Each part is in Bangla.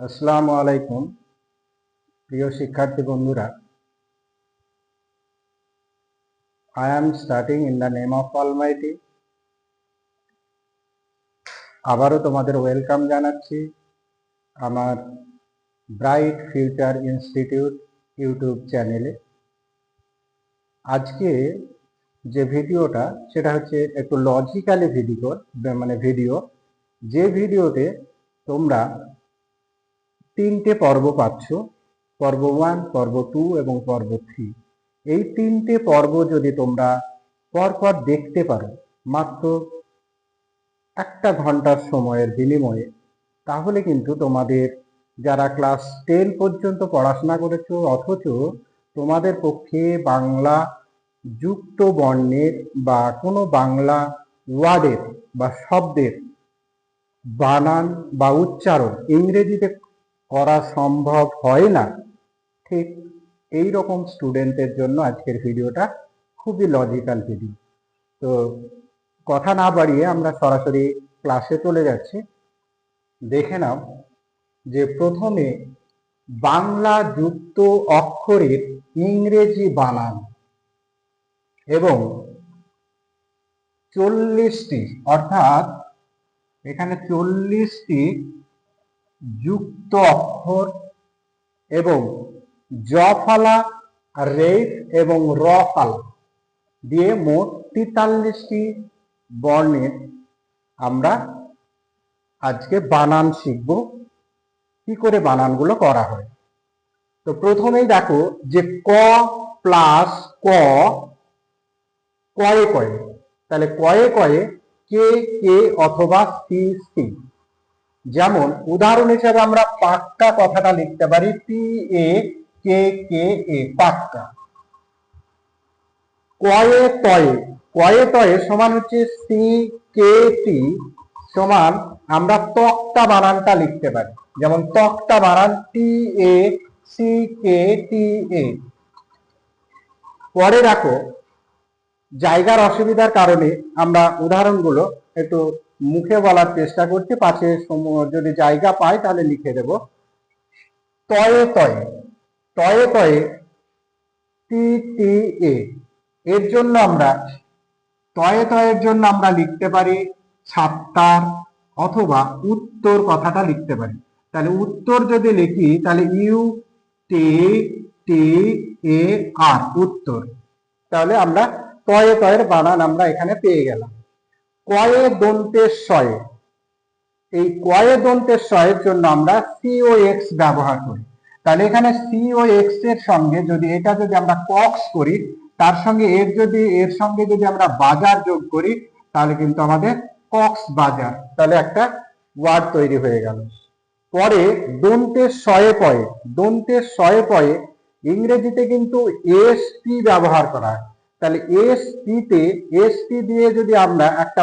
আসসালামু আলাইকুম, প্রিয় শিক্ষার্থী বন্ধুরা। I am starting in the name of almighty আবারও তোমাদের ওয়েলকাম জানাচ্ছি আমার ব্রাইট ফিউচার ইনস্টিটিউট ইউটিউব চ্যানেলে আজকে যে ভিডিওটা, সেটা হচ্ছে একটু লজিক্যালি ভিডিও মানে ভিডিও যে ভিডিওতে তোমরা তিনটে পর্ব পাচ্ছ। পর্ব ওয়ান পর্ব টু এবং পর্ব থ্রি এই তিনটে পর্ব যদি তোমরা পরপর দেখতে পারো মাত্র একটা ঘণ্টার সময়ের বিনিময়ে, তাহলে কিন্তু তোমাদের যারা ক্লাস টেন পর্যন্ত পড়াশোনা করেছ অথচ তোমাদের পক্ষে বাংলা যুক্ত বর্ণের বা কোনো বাংলা ওয়ার্ডের বা শব্দের বানান বা উচ্চারণ ইংরেজিতে করা সম্ভব হয় না। ঠিক এই রকম স্টুডেন্টদের জন্য আজকের ভিডিওটা খুবই লজিক্যাল ভিডিও তো কথা না বাড়িয়ে আমরা সরাসরি ক্লাসে চলে যাচ্ছি। দেখে নাও যে প্রথমে বাংলা যুক্ত অক্ষরের ইংরেজি বানান এবং চল্লিশটি, অর্থাৎ এখানে চল্লিশটি যুক্ত অক্ষর এবং জ ফালা, রেফ এবং র ফালা দিয়ে মোট তেতাল্লিশটি বর্ণের আমরা আজকে বানান শিখব। কি করে বানানগুলো করা হয়? তো প্রথমেই দেখো যে ক প্লাস ক কয়ে কয়ে, তাহলে কয়ে কয়ে কে কে অথবা সি সি। যেমন উদাহরণ হিসেবে আমরা পাক্কা কথাটা লিখতে পারি পি এ কে কে এ পাক্কা। কয়ে তয়ে। কয়ে তয়ে সমান হচ্ছে সি কে টি সমান আমরা তক্তা বানানটা লিখতে পারি। যেমন তক্তা বানান টি এ সি কে টি এ পরে রাখো জায়গার অসুবিধার কারণে আমরা উদাহরণগুলো একটু মুখে বলার চেষ্টা করছি, পাশে যদি জায়গা পাই তাহলে লিখে দেব। তয়ে তয়ে তয়ে তয়ে, টি টি, এ, এর জন্য আমরা, তয়ে তয়ের জন্য আমরা লিখতে পারি ছাত্তার অথবা উত্তর কথাটা লিখতে পারি। তাহলে উত্তর যদি লিখি, তাহলে ইউ, টি টি, এ, আর, উত্তর। তাহলে আমরা তয়ে তয়ের বানান আমরা এখানে পেয়ে গেলাম। কয়ে দন্তের শয়ে এই কয়ে দন্তের শয়ের জন্য আমরা সিও এক্স ব্যবহার করি। তাহলে এখানে সিও এক্সের সঙ্গে যদি এটা যদি আমরা কক্স করি, তার সঙ্গে এর যদি, এর সঙ্গে যদি আমরা বাজার যোগ করি, তাহলে কিন্তু আমাদের কক্স বাজার, তাহলে একটা ওয়ার্ড তৈরি হয়ে গেল। পরে দন্তের শয়ে পয়ে দন্তের শয়ে পয়ে ইংরেজিতে কিন্তু এসপি ব্যবহার করা হয়। তাহলে এসপি তে এসপি দিয়ে যদি আমরা একটা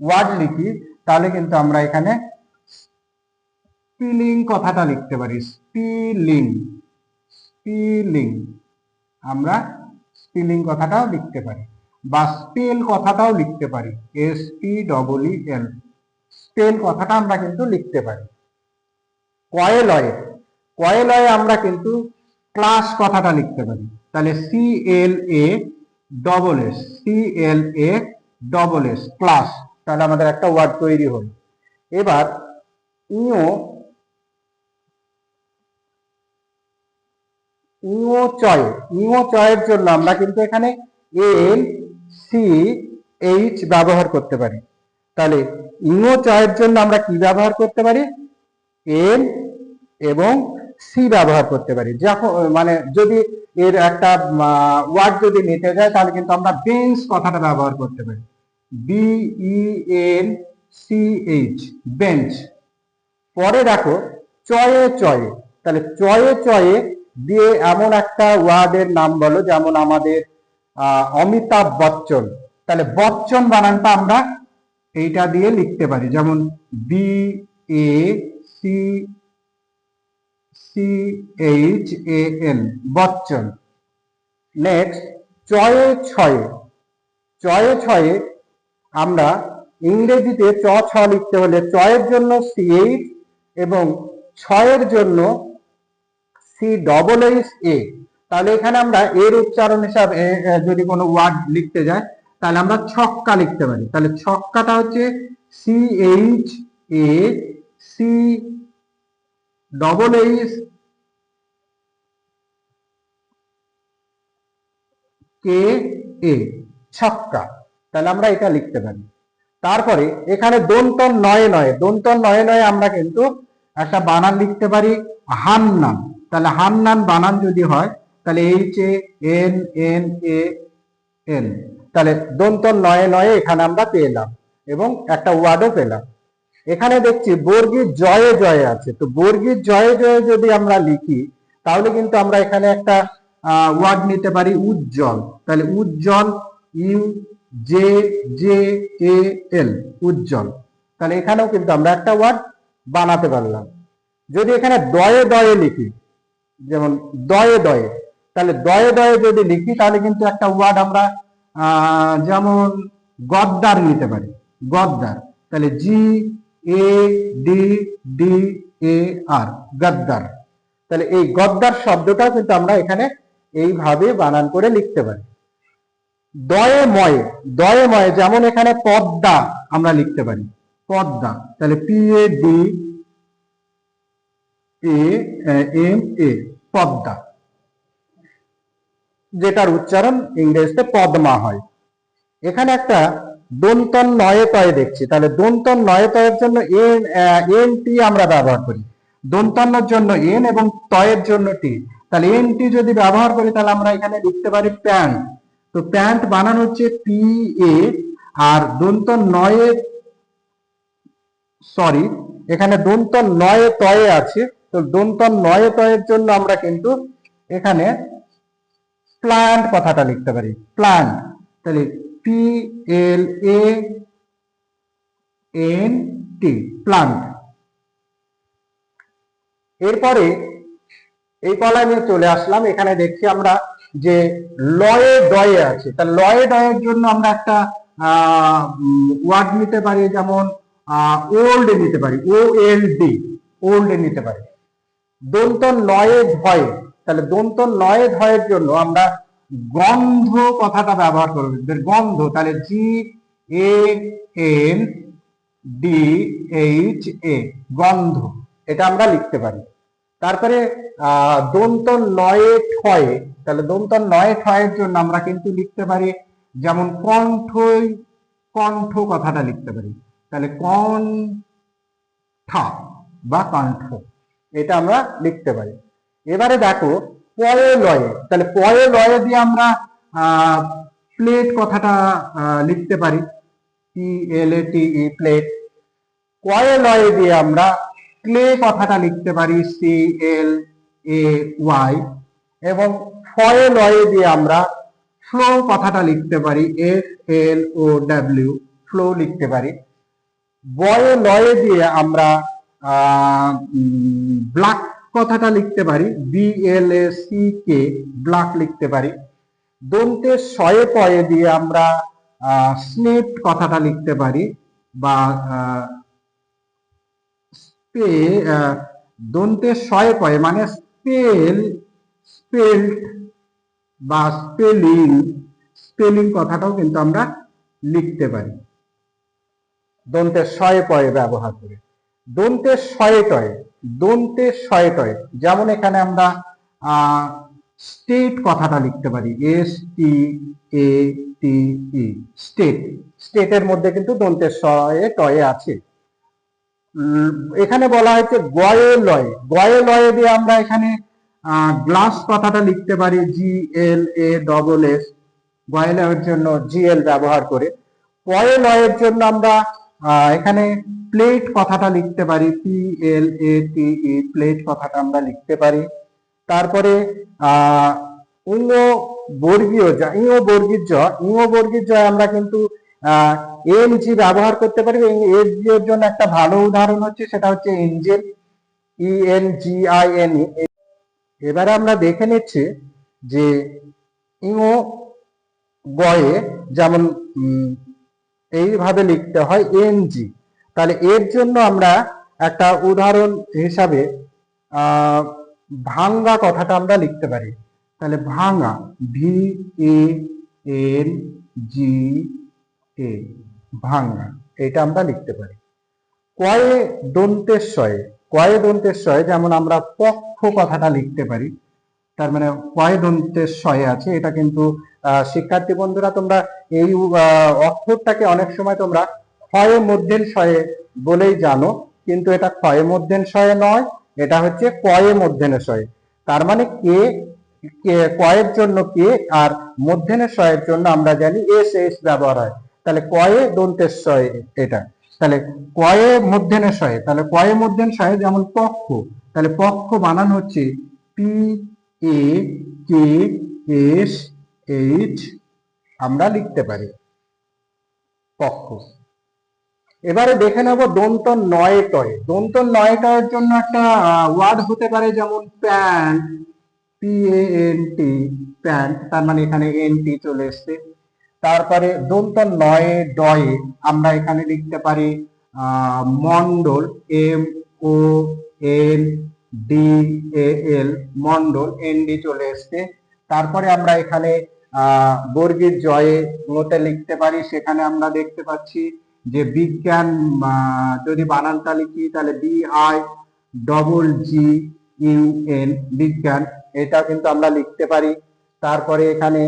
ওয়ার্ড লিখি, তাহলে কিন্তু আমরা এখানে স্পিলিং কথাটা লিখতে পারি। স্পিলিং স্পিলিং আমরা স্পিলিং কথাটাও লিখতে পারি বা স্পেল কথাটাও লিখতে পারি। S P double E L spell কথাটা আমরা কিন্তু লিখতে পারি। কয়েলয়ে কয়েলয়ে আমরা কিন্তু ক্লাস কথাটা লিখতে পারি। তাহলে C L A double S C L A double S class তাহলে আমাদের একটা ওয়ার্ড তৈরি হলো। এবার ইও ইও চয়, ইও চয়ের জন্য আমরা কিন্তু এখানে এল সি এইচ ব্যবহার করতে পারি। তাহলে ইও চয়ের জন্য আমরা কি ব্যবহার করতে পারি? এল এবং সি ব্যবহার করতে পারি। যখন মানে যদি এর একটা ওয়ার্ড যদি নিতে যায়, তাহলে কিন্তু আমরা বেঞ্চ কথাটা ব্যবহার করতে পারি। B E N C H bench পরে দেখো, চয়ে চয়ে। তাহলে চয়ে চয়ে দিয়ে এমন একটা ওয়ার্ডের নাম বলো, যেমন আমাদের অমিতাভ বচ্চন। তাহলে বচ্চন বানানটা আমরা এইটা দিয়ে লিখতে পারি। যেমন B A C C H A N Bachchan. Next চয়ে ছয়ে। চয়ে ছয়ে আমরা ইংরেজিতে চ, ছ লিখতে হলে চয়ের জন্য সি এইচ এবং ছয়ের জন্য সি ডবল এইচ এ তাহলে এখানে আমরা এর উচ্চারণ হিসাবে যদি কোনো ওয়ার্ড লিখতে যাই তাহলে আমরা ছক্কা লিখতে পারি। তাহলে ছক্কাটা হচ্ছে C H A C double H K A ছক্কা। তাহলে আমরা এটা লিখতে পারি। তারপরে এখানে দন্তন নয়ে নয়ে, দন্তন নয় নয়ে আমরা কিন্তু একটা বানান লিখতে পারি, হান্নান। তাহলে হান্নান বানান যদি হয়, তাহলে H A N N A N তাহলে দন্তন নয়ে নয়ে এখানে আমরা পেলাম এবং একটা ওয়ার্ডও পেলাম। এখানে দেখছি বর্গীর জয়ে জয়ে আছে। তো বর্গীর জয়ে জয়ে যদি আমরা লিখি, তাহলে কিন্তু আমরা এখানে একটা ওয়ার্ড নিতে পারি উজ্জ্বল। তাহলে উজ্জ্বল, U, J J A L, উজ্জ্বল। তাহলে এখানেও কিন্তু আমরা একটা ওয়ার্ড বানাতে পারলাম। যদি এখানে দয়ে দয়ে লিখি, যেমন দয়ে দয়ে, তাহলে দয়ে দয়ে যদি লিখি, তাহলে কিন্তু একটা ওয়ার্ড আমরা যেমন গদ্দার নিতে পারি। গদ্দার, তাহলে G A D D A আর গদ্দার। তাহলে এই গদ্দার শব্দটা কিন্তু আমরা এখানে এইভাবে বানান করে লিখতে পারি। দয়ে ময়ে দয়ে ময়ে যেমন এখানে পদ্মা আমরা লিখতে পারি। পদ্মা, তাহলে P A D M A এ পদ্মা। যেটার উচ্চারণ ইংরেজিতে পদ্মা হয়। এখানে একটা দন্তন নয়ে তয়ে দেখছি। তাহলে দন্তন নয়ে তয়ের জন্য এন এন টি আমরা ব্যবহার করি। দন্তন্নর জন্য এন এবং তয়ের জন্য টি। তাহলে এন টি যদি ব্যবহার করি, তাহলে আমরা এখানে লিখতে পারি প্যান্ট। তো প্যান্ট বানানো হচ্ছে পি এ আর দন্ত নয়ে সরি, এখানে দন্ত নয়ে তয়ে আছে। তো দন্ত নয়ে তয়ের জন্য আমরা কিন্তু এখানে প্লান্ট কথাটা লিখতে পারি। প্লান্ট। তাহলে P L A N T plant এরপরে এই কলামে চলে আসলাম। এখানে দেখছি আমরা যে লয়ে ডয়ে আছে। তা লয়ে ডয়ের জন্য আমরা একটা ওয়ার্ড নিতে পারি, যেমন ওল্ড নিতে পারি ও এল ডি ওল্ড নিতে পারি। দন্ত নয়ে ধয়ে, তাহলে দন্ত নয়ে ধয়ের জন্য আমরা গন্ধ কথাটা ব্যবহার করব গন্ধ, তাহলে G A N D H A গন্ধ, এটা আমরা লিখতে পারি। তারপরে দন্ত নয়ে ঠয়ে, তাহলে দন্ত নয়ে ঠয়ের জন্য আমরা কিন্তু লিখতে পারি, যেমন কণ্ঠই কণ্ঠ কথাটা লিখতে পারি। তাহলে কণ্ঠা বা কণ্ঠ, এটা আমরা লিখতে পারি। এবারে দেখো পয়ে লয়ে। তাহলে পয়ে লয়ে দিয়ে আমরা প্লেট কথাটা লিখতে পারি। পি এল এ টি ই প্লেট কয়ে লয়ে দিয়ে আমরা ক্লে কথাটা লিখতে পারি সি এল এ ওয়াই এবং ফয়ে লয়ে দিয়ে আমরা ফ্লো কথাটা লিখতে পারি F L O W flow লিখতে পারি। বয়ে লয়ে দিয়ে আমরা ব্ল্যাক কথাটা লিখতে পারি B L A C K black লিখতে পারি। দন্তে শয়ে পয়ে দিয়ে আমরা স্নেপ কথাটা লিখতে পারি বা স্পে দন্তে শয়ে পয়ে মানে স্পেল স্পেল্ড বা স্পেলিং স্পেলিং কথাটাও কিন্তু আমরা লিখতে পারি। দন্তের শয়ে পয়ে ব্যবহার করে। দন্তের শয়ে টয়ে। দন্তের শয়ে টয়ে যেমন এখানে আমরা স্টেট কথাটা লিখতে পারি। এস টি এ টি ই স্টেট স্টেটের মধ্যে কিন্তু দন্তের শয়ে টয়ে আছে এখানে বলা হয়েছে গয়ে লয়ে গয়ে লয়ে দিয়ে আমরা এখানে গ্লাস কথাটা লিখতে পারি জি এল এ ডবল এস গয়ে লয়ের জন্য জি এল ব্যবহার করে। পয়ে লয়ের জন্য আমরা এখানে প্লেট কথাটা লিখতে পারি পি এল এ টি ই প্লেট কথাটা আমরা লিখতে পারি। তারপরে ইঙ্গ বর্গীয় জ ইঙ্গ বর্গীর জ ইঙ্গ বর্গীর জ আমরা কিন্তু এন জি ব্যবহার করতে পারি। এন জি এর জন্য একটা ভালো উদাহরণ হচ্ছে, সেটা হচ্ছে angel E N G I N এবারে আমরা দেখে নিচ্ছি যে ইঙ্গ গয়ে যেমন এইভাবে লিখতে হয় এন জি তাহলে এর জন্য আমরা একটা উদাহরণ হিসাবে ভাঙ্গা কথাটা আমরা লিখতে পারি। তাহলে ভাঙা ভি এ এন জি এ ভাঙ্গা, এটা আমরা লিখতে পারি। কয়ে দন্তেশ্বয়ে কয়ে দন্তেশ্বয়ে যেমন আমরা পক্ষ কথাটা লিখতে পারি, তার মানে কয়ে দন্তেশ্বয়ে আছে, এটা কিন্তু শিক্ষার্থী বন্ধুরা, তোমরা এই অক্ষরটাকে অনেক সময় তোমরা ক্ষয়ে মধ্যেন বলেই জানো, কিন্তু এটা ক্ষয়ে মধ্যেন নয়, এটা হচ্ছে কয়ে মধ্যেনে শয়ে তার মানে কে কয়ের জন্য কে আর মধ্যেনের শয়ের জন্য আমরা জানি এস এস ব্যবহার হয়। তাহলে কয়ে দন্তের শয়ে এটা। তাহলে কয়ে মধ্যেনের শয়ে তাহলে কয়ে মধ্যেন শয়ে যেমন পক্ষ, তাহলে পক্ষ বানান হচ্ছে P, A, K, S H আমরা লিখতে পারি। পক্ষ। এবারে দেখে নেব দন্ত নয় টয়ে। দন্ত নয় টয়ের জন্য একটা ওয়ার্ড হতে পারে যেমন pant P N T pant তার মানে এখানে এন টি চলে এসছে। তারপরে দন্ত নয়ে ডয়ে আমরা এখানে লিখতে পারি Mondal M O N D A L Mondal N D চলে এসছে। তারপরে আমরা এখানে বর্গীর জয়ে মতে লিখতে পারি? সেখানে আমরা দেখতে পাচ্ছি যে বিজ্ঞান যদি বানানটা লিখি, তাহলে B I double G U N বিজ্ঞান। এটা কিন্তু আমরা লিখতে পারি। তারপরে এখানে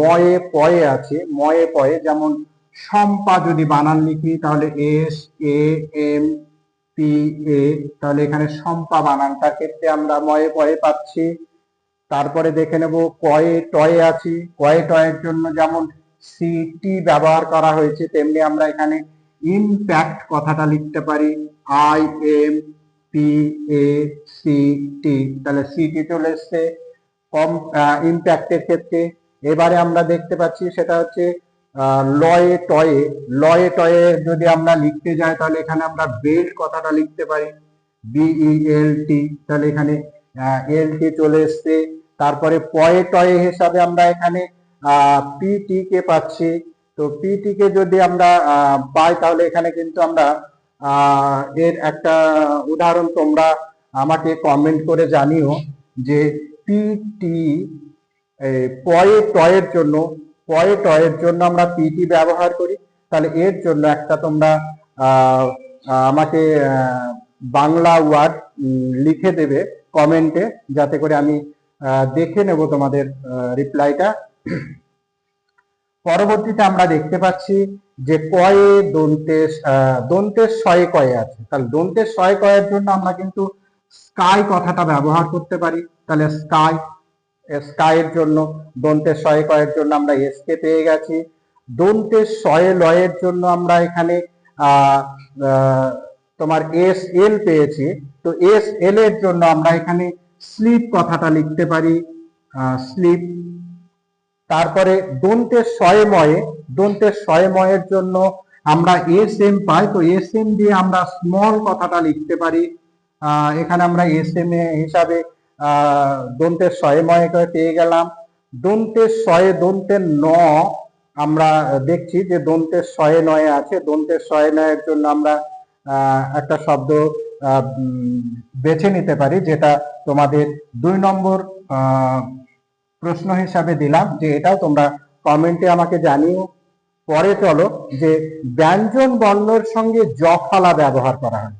ময়ে পয়ে আছে, ময়ে পয়ে। যেমন সম্পা যদি বানান লিখি, তাহলে S A M P A তাহলে এখানে সম্পা বানানটার ক্ষেত্রে আমরা ময়ে পয়ে পাচ্ছি। তারপরে দেখে নেব কয়ে টয়ে আছি। কয়ে টয়ের জন্য যেমন সিটি ব্যবহার করা হয়েছে, তেমনি আমরা এখানে ইমপ্যাক্ট কথাটা লিখতে পারি। I M P A C T তাহলে সিটি চলে এসছে। কম ইমপ্যাক্টের ক্ষেত্রে এবারে আমরা দেখতে পাচ্ছি সেটা হচ্ছে লয়ে টয়ে। লয়ে টয়ে যদি আমরা লিখতে যাই, তাহলে এখানে আমরা বেল্ট কথাটা লিখতে পারি। বিই এল টি তাহলে এখানে এল টি চলে এসছে। তারপরে পয়ে টয়ে হিসাবে আমরা এখানে পিটি কে পাচ্ছি। তো পিটি কে যদি আমরা পাই তাহলে এখানে কিন্তু আমরা এর একটা উদাহরণ তোমরা আমাকে কমেন্ট করে জানিও যে পিটি পয়ে টয়ের জন্য, পয়ে টয়ের জন্য আমরা পিটি ব্যবহার করি। তাহলে এর জন্য একটা তোমরা আমাকে বাংলা ওয়ার্ড লিখে দেবে কমেন্টে যাতে করে আমি দেখে নেব তোমাদের রিপ্লাইটা পরবর্তীতে আমরা দেখতে পাচ্ছি যে কয়ে দন্তের আহ, দন্তের শয়ে কয়ে আছে। তাহলে দন্তের শয়ে কয়ের জন্য আমরা কিন্তু স্কাই কথাটা ব্যবহার করতে পারি। তাহলে স্কাই স্কাইয়ের জন্য দন্তের শয়ে কয়ের জন্য আমরা এসকে পেয়ে গেছি। দন্তের শয়ে লয়ের জন্য আমরা এখানে তোমার এস এল পেয়েছি। তো এস এল এর জন্য আমরা এখানে স্লিপ কথাটা লিখতে পারি স্লিপ তারপরে দন্তের শয়ময়ে দন্তের শয়ময়ের জন্য আমরা এস এম পাই, তো এস এম দিয়ে আমরা স্মল কথাটা লিখতে পারি। এখানে আমরা এস এম এ হিসাবে দন্তের শয়ময় করে পেয়ে গেলাম। দন্তের শয়ে দন্তের ন আমরা দেখছি যে দন্তের শয়ে নয়ে আছে। দন্তের শয়ে নয়ের জন্য আমরা একটা শব্দ বেছে নিতে পারি, যেটা তোমাদের দুই নম্বর প্রশ্ন হিসাবে দিলাম, যে এটাও তোমরা কমেন্টে আমাকে জানিও। পরে চলো, যে ব্যঞ্জন বর্ণের সঙ্গে জফলা ব্যবহার করা হয়।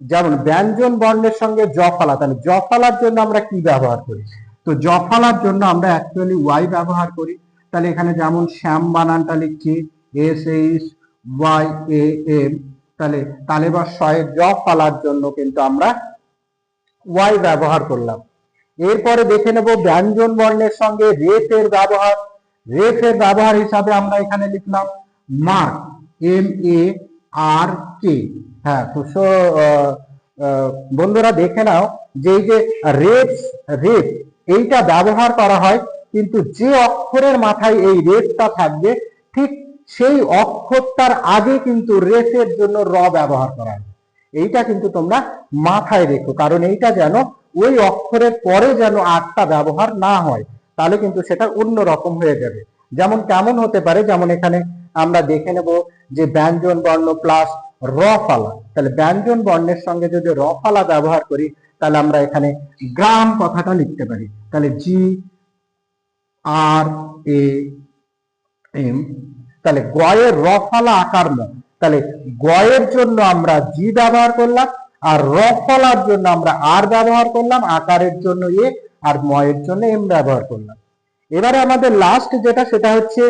যেমন, ব্যঞ্জন বর্ণের সঙ্গে জফলা, তাহলে জফলার জন্য আমরা কি ব্যবহার করি? তো জফলার জন্য আমরা অ্যাকচুয়ালি ওয়াই ব্যবহার করি। তাহলে এখানে যেমন, শ্যাম বানানটা লিখছি S H Y A M তাহলে তালে বা শয়ে জফলার জন্য কিন্তু আমরা ওয়াই ব্যবহার করলাম। এরপরে দেখে নেব ব্যঞ্জন বর্ণের সঙ্গে রেফের ব্যবহার। রেফের ব্যবহার হিসাবে আমরা এখানে লিখলাম মার্ক, এম এ আর কে। হ্যাঁ তো বন্ধুরা দেখে নাও যে যে রেফ রেফ, এইটা ব্যবহার করা হয়, কিন্তু যে অক্ষরের মাথায় এই রেফটা থাকবে, ঠিক সেই অক্ষরটার আগে কিন্তু রেফের জন্য র ব্যবহার করা হয়। এইটা কিন্তু তোমরা মাথায় রেখো, কারণ এইটা যেন ওই অক্ষরের পরে যেন আটটা ব্যবহার না হয়, তাহলে কিন্তু সেটা অন্য রকম হয়ে যাবে। যেমন কেমন হতে পারে, যেমন এখানে আমরা দেখে নেব যে ব্যঞ্জন বর্ণ প্লাস র ফালা। তাহলে ব্যঞ্জন বর্ণের সঙ্গে যদি র ফালা ব্যবহার করি, তাহলে আমরা এখানে গ্রাম কথাটা লিখতে পারি। তাহলে জি আর এম তাহলে গয়ের র ফালা আকার ম তাহলে গয়ের জন্য আমরা জি ব্যবহার করলাম, আর র ফলার জন্য আমরা আর ব্যবহার করলাম, আকারের জন্য এ আর ময়ের জন্য এম ব্যবহার করলাম। এবারে আমাদের লাস্ট যেটা, সেটা হচ্ছে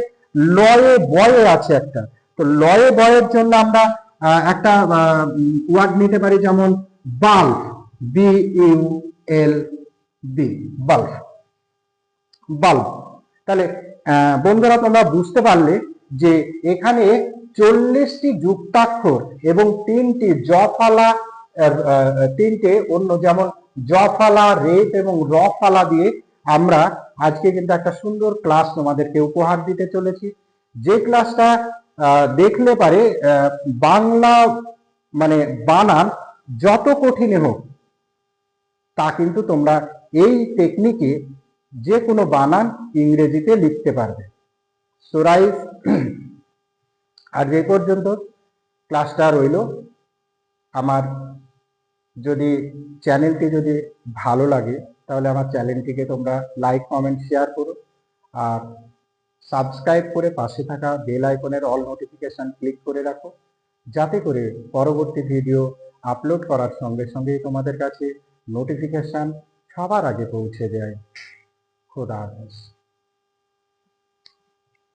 লয়ে বয়ে আছে একটা। তো লয়ে বয়ের জন্য আমরা একটা ওয়ার্ড নিতে পারি যেমন bulb B U L B bulb bulb তাহলে বন্ধুরা তোমরা বুঝতে পারলে যে এখানে চল্লিশটি যুক্তাক্ষর এবং তিনটি জফালা তিনটে অন্য যেমন জফালা রেপ এবং রফালা দিয়ে আমরা আজকে কিন্তু একটা সুন্দর ক্লাস তোমাদেরকে উপহার দিতে চলেছি। যে ক্লাসটা দেখলে পারে বাংলা মানে বানান যত কঠিন হোক, তা কিন্তু তোমরা এই টেকনিকে যে কোনো বানান ইংরেজিতে লিখতে পারবে। সোরাইজ আর যে পর্যন্ত ক্লাসটা রইল, আমার যদি চ্যানেলটি যদি ভালো লাগে, তাহলে আমার চ্যানেলটিকে তোমরা লাইক, কমেন্ট, শেয়ার করো। আর সাবস্ক্রাইব করে পাশে থাকা বেল আইকনের অল নোটিফিকেশন ক্লিক করে রাখো, যাতে করে পরবর্তী ভিডিও আপলোড করার সঙ্গে সঙ্গেই তোমাদের কাছে নোটিফিকেশন সবার আগে পৌঁছে যায়। খোদা হাফেজ।